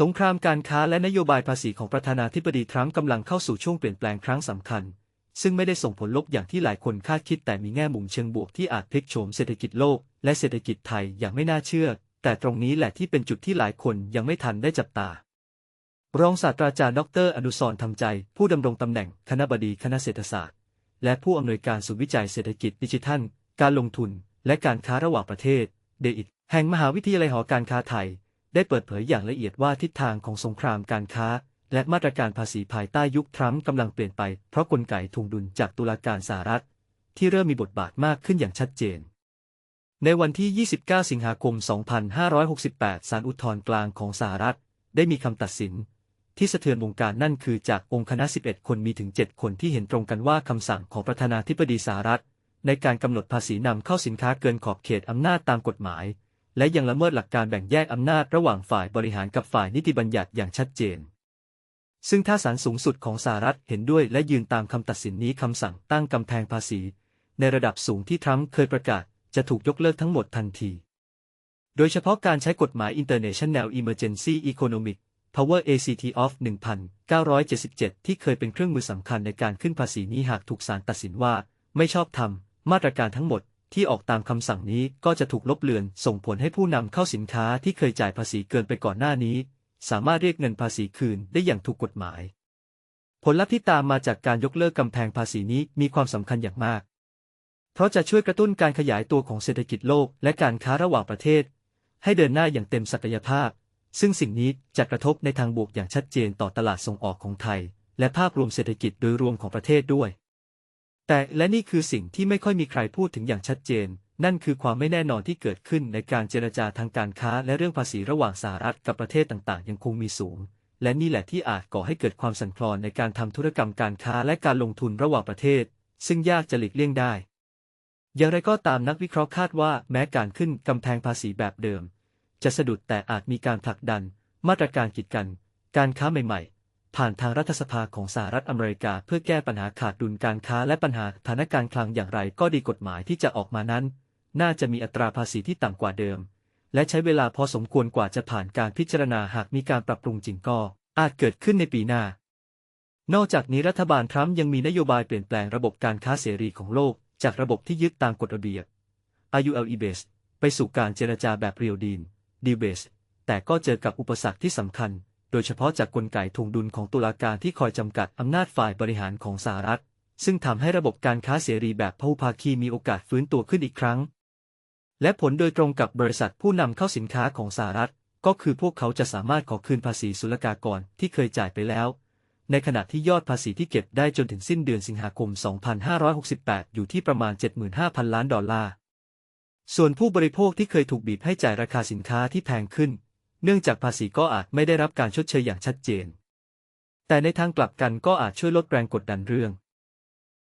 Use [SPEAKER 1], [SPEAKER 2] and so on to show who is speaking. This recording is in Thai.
[SPEAKER 1] สงครามการค้าและนโยบายภาษีของประธานาธิบดีทรัมป์กำลังเข้าสู่ช่วงเปลี่ยนแปลงครั้งสำคัญ ซึ่งไม่ได้ส่งผลลบอย่างที่หลายคนคาดคิดแต่มีแง่มุมเชิงบวกที่อาจพลิกโฉมเศรษฐกิจโลก และเศรษฐกิจไทยอย่างไม่น่าเชื่อ แต่ตรงนี้แหละที่เป็นจุดที่หลายคนยังไม่ทันได้จับตา รองศาสตราจารย์ดร อนุสรณ์ทำใจ ผู้ดำรงตำแหน่งคณบดีคณะเศรษฐศาสตร์ และผู้อำนวยการศูนย์วิจัยเศรษฐกิจดิจิทัล การลงทุน และการค้าระหว่างประเทศเดอิทแห่งมหาวิทยาลัยหอการค้าไทย ได้เปิดเผยอย่างละเอียดว่าทิศทางของสงครามการค้า และมาตรการภาษีภายใต้ยุคทรัมป์กำลังเปลี่ยนไปเพราะกลไกทวงดุลจากตุลาการสหรัฐ ที่เริ่มมีบทบาทมากขึ้นอย่างชัดเจน ในวันที่ 29 สิงหาคม 2568 ศาลอุทธรณ์กลางของสหรัฐ ได้มีคำตัดสิน ที่สะเทือนวงการนั่นคือจากองค์คณะ 11 คนมีถึง 7 คนที่เห็นตรงกันว่าคำสั่งของประธานาธิบดีสหรัฐ ในการกำหนดภาษีนำเข้าสินค้าเกินขอบเขตอำนาจตามกฎหมาย และยังละเมิดหลักการแบ่งแยกอำนาจระหว่างฝ่ายบริหารกับฝ่ายนิติบัญญัติอย่างชัดเจน ซึ่งถ้าศาลสูงสุดของสหรัฐเห็นด้วยและยืนตามคำตัดสินนี้คำสั่งตั้งกำแพงภาษี ในระดับสูงที่ทรัมป์เคยประกาศ จะถูกยกเลิกทั้งหมดทันที โดยเฉพาะการใช้กฎหมาย International Emergency Economic Power ACT of 1977 ที่เคยเป็นเครื่องมือสำคัญในการขึ้นภาษีนี้หากถูกศาลตัดสินว่า ไม่ชอบธรรมมาตรการทั้งหมด ที่ออกตามคำสั่งนี้ก็จะถูกลบเลือน ส่งผลให้ผู้นำเข้าสินค้าที่เคยจ่ายภาษีเกินไปก่อนหน้านี้ สามารถเรียกเงินภาษีคืนได้อย่างถูกกฎหมาย ผลลัพธ์ที่ตามมาจากการยกเลิกกำแพงภาษีนี้มีความสำคัญอย่างมาก เพราะจะช่วยกระตุ้นการขยายตัวของเศรษฐกิจโลกและการค้าระหว่างประเทศ ให้เดินหน้าอย่างเต็มศักยภาพ ซึ่งสิ่งนี้จะกระทบในทางบวกอย่างชัดเจนต่อตลาดส่งออกของไทย และภาพรวมเศรษฐกิจโดยรวมของประเทศด้วย แต่และนี่คือสิ่งที่ไม่ค่อยมีใครพูดถึงอย่างชัดเจน นั่นคือความไม่แน่นอนที่เกิดขึ้นในการเจรจาทางการค้าและเรื่องภาษีระหว่างสหรัฐกับประเทศต่างๆ ยังคงมีสูง และนี่แหละที่อาจก่อให้เกิดความสั่นคลอนในการทำธุรกรรมการค้าและการลงทุนระหว่างประเทศ ซึ่งยากจะหลีกเลี่ยงได้ อย่างไรก็ตามนักวิเคราะห์คาดว่าแม้การขึ้นกำแพงภาษีแบบเดิม จะสะดุดแต่อาจมีการผลักดัน มาตรการกีดกัน การค้าใหม่ ๆ ผ่านทางรัฐสภาของสหรัฐอเมริกา เพื่อแก้ปัญหาขาดดุลการค้าและปัญหาฐานการคลังอย่างไรก็ดีกฎหมายที่จะออกมานั้น น่าจะมีอัตราภาษีที่ต่ำกว่าเดิม และใช้เวลาพอสมควรกว่าจะผ่านการพิจารณาหากมีการปรับปรุงจริงก็ อาจเกิดขึ้นในปีหน้า นอกจากนี้รัฐบาลทรัมป์ยังมีนโยบายเปลี่ยนแปลงระบบการค้าเสรีของโลก จากระบบที่ยึดตามกฎระเบียบ IULE base ไปสู่การเจรจาแบบเรียลดีนดีเบสแต่ก็เจอกับอุปสรรคที่สำคัญ โดยเฉพาะจากกลไกทวงดุลของตุลาการที่คอยจำกัดอำนาจฝ่ายบริหารของสหรัฐ ซึ่งทำให้ระบบการค้าเสรีแบบพหุภาคีมีโอกาสฟื้นตัวขึ้นอีกครั้ง และผลโดยตรงกับบริษัทผู้นำเข้าสินค้าของสหรัฐ ก็คือพวกเขาจะสามารถขอคืนภาษีศุลกากรที่เคยจ่ายไปแล้ว ในขณะที่ยอดภาษีที่เก็บได้จนถึงสิ้นเดือนสิงหาคม 2568 อยู่ที่ประมาณ 75,000 ล้านดอลลาร์ส่วนผู้บริโภคที่เคยถูกบีบให้จ่ายราคาสินค้าที่แพงขึ้น เนื่องจากภาษีก็อาจไม่ได้รับการชดเชยอย่างชัดเจน แต่ในทางกลับกันก็อาจช่วยลดแรงกดดันเรื่อง